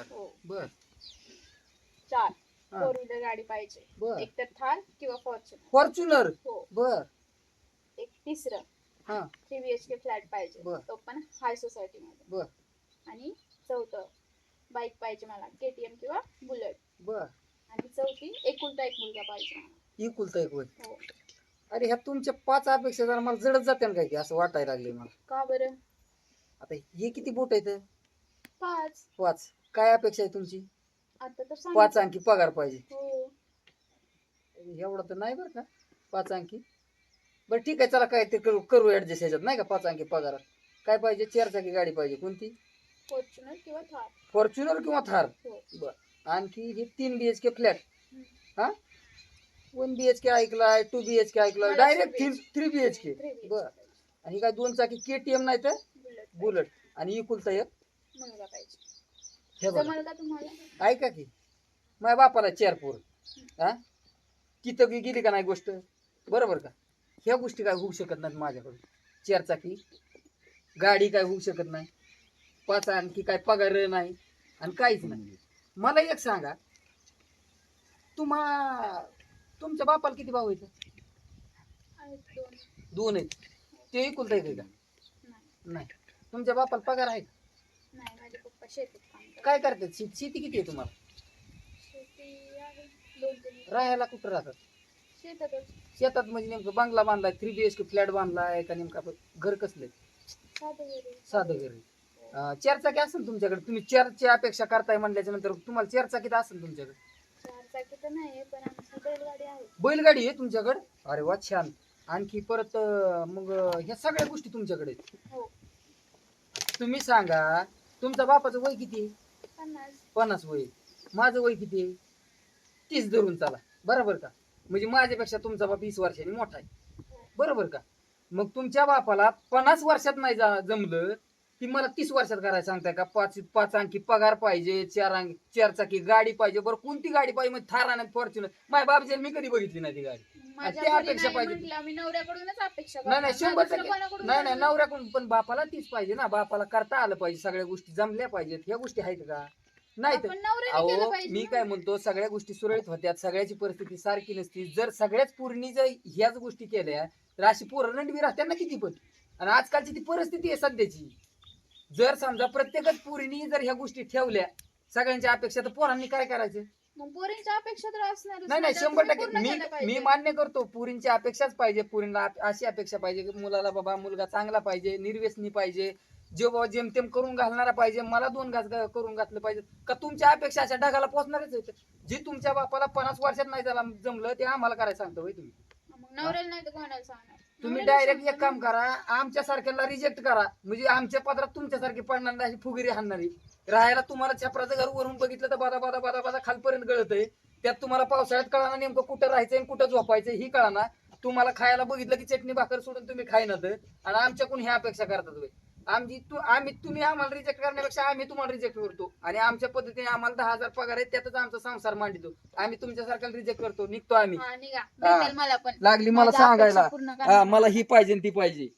हो. बर. चार. हा. फोर व्हीलर गाडी पाहिजे. एक तर थार किंवा फॉर्च्युनर फॉर्च्युनर हो. बर. एक तिसरं. हा. Three B H K flat पाहिजे. बर. तो पण हाय सोसायटी मध्ये. बर. आणि चौथं बाईक पाहिजे मला. केटीएम किंवा बुलेट. बर. आणि चौथी एकुलता एक मुलगा पाहिजे मला. इकुलता एक होय हो. अरे ह्या तुमच्या पाच अपेक्षा जरा मला जडत जाते ना काय की असं वाटायला लागले मला. का बरं? आता हे किती बोट आहेत? पाच. पाच. काय अपेक्षा आहे तुमची? आता तर पाच. अंकी पगार पाहिजे. हो. एवढं तर नाही बरं का? पाच अंकी. बरं ठीक आहे चला काय ते करू करू ऍडजस्ट ह्याच्यात नाही का? पाच अंकी पगारात. काय पाहिजे? चार चाकी गाडी पाहिजे. कोणती? फॉर्च्युनर किंवा थार. फॉर्च्युनर किंवा थार. हो. बर. आणखी हे तीन बी एच के फ्लॅट. हा? वन बी एच के ऐकलाय? टू बी एच के ऐकलाय? मला direct three three B H K Three BHK बर पाहिजे. आणि काय दोन चाकी के टी एम नाही तर? बुलेट बुलेट आणि इकुलता एक? मुलगा पाहिजे. हे बघा. का तुम्हाला ऐका की. माझ्या बापाला चार पोर. हा? तिथं गी- गेली का नाही गोष्ट? बरोबर का? ह्या गोष्टी काय होऊ शकत नाहीत माझ्याकडून. चार चाकी. गाडी काय होऊ शकत नाही. पाच आणखी काय पगार नाही. आणि काहीच नाही. मला एक सांगा. तुम्हा तुमच्या बापाला किती भाऊ आहेत? आहेत दोन. दोन आहेत. ते एकुलता एक आहे का? नाही. नाही. तुमच्या बापाला पगार आहे का? नाही माझे पप्पा शेतीत काम करतात. काय करतात? शेत- शेती किती आहे तुम्हाला? शेती आहे दोन तीन. राहायला कुठं राहतात? शेतातच. शेतात म्हणजे नेमकं बांगला बांधलाय three B H K flat बांधलाय का नेमका घर कसले साधं घरी साधं घर आहे. अं, चार चाकी असेल तुमच्याकडे? तुम्ही चारची अपेक्षा करताय म्हणल्याच्या नंतर तुम्हाला चार चाकीत असेल तुमच्याकडे? चार चाकी तर नाही पण आमची बैलगाडी आहे. बैलगाडी आहे तुमच्याकडे? अरे वा छान. आणखी परत अं, मग अं, ह्या सगळ्या गोष्टी तुमच्याकडे आहेत. हो. तुम्ही सांगा तुमच्या बापाचं वय किती पन्नास. वय. माझं वय किती आहे? तीस धरून चाला. बरोबर का? म्हणजे माझ्यापेक्षा तुमचा बाप वीस वर्षांनी मोठा आहे. बरोबर का? मग तुमच्या बापाला पन्नास वर्षात नाही जा- जमलं की मला तीस वर्षात करायला सांगताय का? पाच पाच अंकी पगार पाहिजे चार अंकी चार चाकी गाडी पाहिजे. बरं कोणती गाडी पाहिजे? मग थार आणि फॉर्च्युनर माझ्या बाबाची मी कधी बघितली नाही ती गाडी? माझ्या ते घरी अपेक्षा नाही पाहिजे. म्हटलं, आम्ही नवऱ्याकडूनच अपेक्षा नाही नाही करणार. शंभर दुसरं टक्के. कोणाकडून नाही नाही करणार? नवऱ्याकडून पण बापाला तीच पाहिजे ना. बापाला करता आलं पाहिजे सगळ्या गोष्टी जमल्या पाहिजेत. ह्या गोष्टी आहेत का? नाही तर. आपण नवऱ्याने केलं अहो पाहिजे मी ना. काय म्हणतो सगळ्या गोष्टी सुरळीत होत्यात सगळ्याची परिस्थिती सारखी नसती. जर सगळ्याच पूर्णी जर ह्याच गोष्टी केल्या तर अशी पोरं नंडवी राहत्या ना किती पण. आणि आजकालची ती परिस्थिती आहे सध्याची. जर समजा प्रत्येकच पोरीनी जर ह्या गोष्टी ठेवल्या सगळ्यांच्या अपेक्षा तर पोरांनी काय करायचं? मग पोरींच्या अपेक्षा तर असणारच. नाही नाही त्या शंभर तुम्ही टक्के. पूर्ण मी पाहिजे. मी मान्य करतो पुरींची अपेक्षाच पाहिजे पुरींना आप- अशी अपेक्षा पाहिजे की मुलाला बाबा मुलगा चांगला पाहिजे निर्व्यसनी पाहिजे जे बाबा जेमतेम करून घालणारा पाहिजे मला दोन घास करून घातलं पाहिजे. का तुमच्या अपेक्षा अशा ढगाला पोहोचणारच आहेत? जी तुमच्या बापाला पन्नास वर्षात नाही झाला जमलं ते आम्हाला करायला सांगतो होय तुम्ही. मग नवऱ्याला नाही तर कोणाला सांगणार? तुम्ही डायरेक्ट एक काम करा आमच्या सारख्याला रिजेक्ट करा. म्हणजे आमच्या पदरात तुमच्यासारखी पडणार नाही फुगिरी हाणणारी. राहायला तुम्हाला छपराचं घर वरून बघितलं तर बादा बादा बादा बादा खालपर्यंत गळत आहे त्यात तुम्हाला पावसाळ्यात कळाना नेमकं कुठं राहायचं आणि कुठं झोपायचं ही कळाना. तुम्हाला खायला बघितलं की चटणी भाकर सोडून तुम्ही खाईनात आणि आमच्याकडून ह्या अपेक्षा करतात. आमची तू आम्ही तुम्ही आम्हाला रिजेक्ट करण्यापेक्षा आम्ही तुम्हाला रिजेक्ट करतो. आणि आमच्या पद्धतीने आम्हाला दहा हजार पगार आहे त्यातच आमचा संसार मांडतो. आम्ही तुमच्यासारख्या रिजेक्ट करतो निघतो आम्ही. हा निघा. भेटेल मला पण. लागली मला माझ्या अपेक्षा सांगायला. हा. मला ही पाहिजे आणि ती पाहिजे.